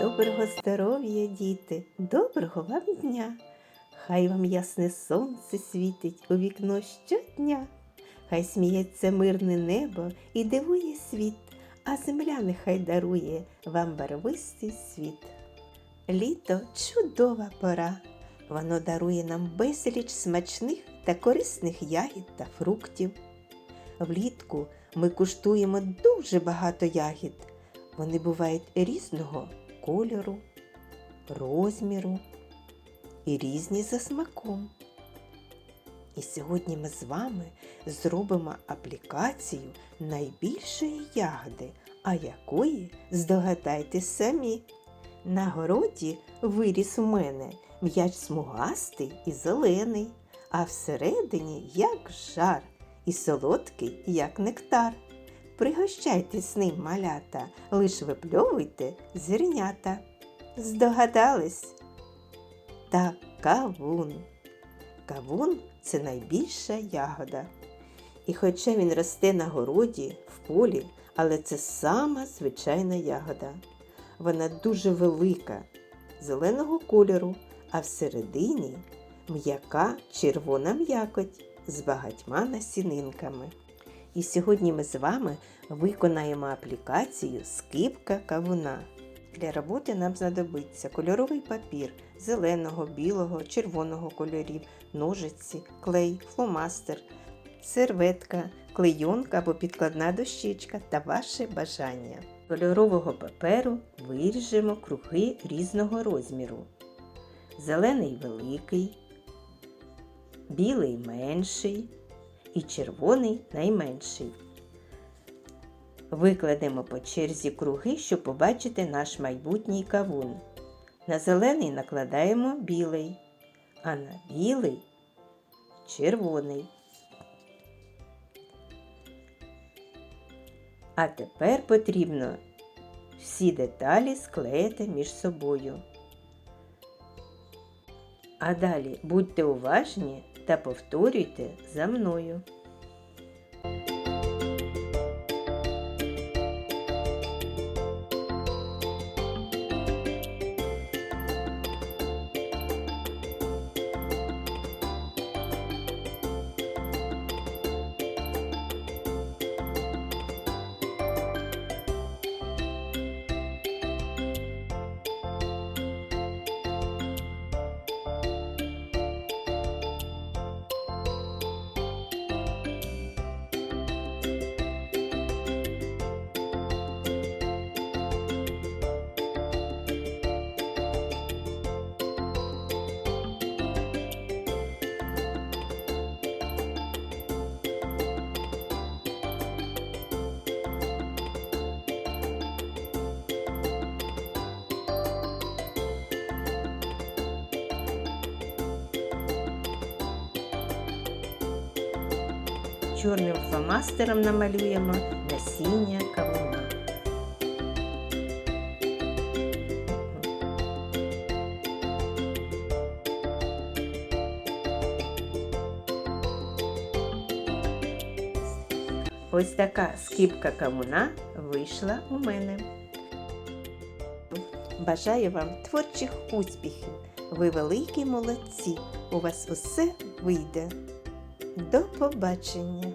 Доброго здоров'я, діти, доброго вам дня. Хай вам ясне сонце світить у вікно щодня. Хай сміється мирне небо і дивує світ, а земля нехай дарує вам барвистий світ. Літо чудова пора. Воно дарує нам безліч смачних та корисних ягід та фруктів. Влітку ми куштуємо дуже багато ягід. Вони бувають різного кольору, розміру і різні за смаком. І сьогодні ми з вами зробимо аплікацію найбільшої ягоди, а якої здогадайтесь самі. На городі виріс у мене м'яч смугастий і зелений, а всередині як жар, і солодкий, як нектар. Пригощайтесь ним, малята, лиш випльовуйте зернята. Здогадались? Так, кавун. Кавун це найбільша ягода. І хоча він росте на городі, в полі, але це сама звичайна ягода. Вона дуже велика, зеленого кольору, а всередині м'яка червона м'якоть з багатьма насінинками. І сьогодні ми з вами виконаємо аплікацію скипка кавуна. Для роботи нам знадобиться кольоровий папір зеленого, білого, червоного кольорів, ножиці, клей, фломастер, серветка, клейонка або підкладна дощечка та ваше бажання. Кольорового паперу виріжемо круги різного розміру. Зелений великий, білий менший і червоний найменший. Викладемо по черзі круги, щоб побачити наш майбутній кавун. На зелений накладаємо білий, а на білий червоний. А тепер потрібно всі деталі склеїти між собою. А далі будьте уважні та повторюйте за мною. Чорним фломастером намалюємо насіння кавуна. Ось така скіпка кавуна вийшла у мене. Бажаю вам творчих успіхів. Ви великі молодці. У вас усе вийде. До побачення!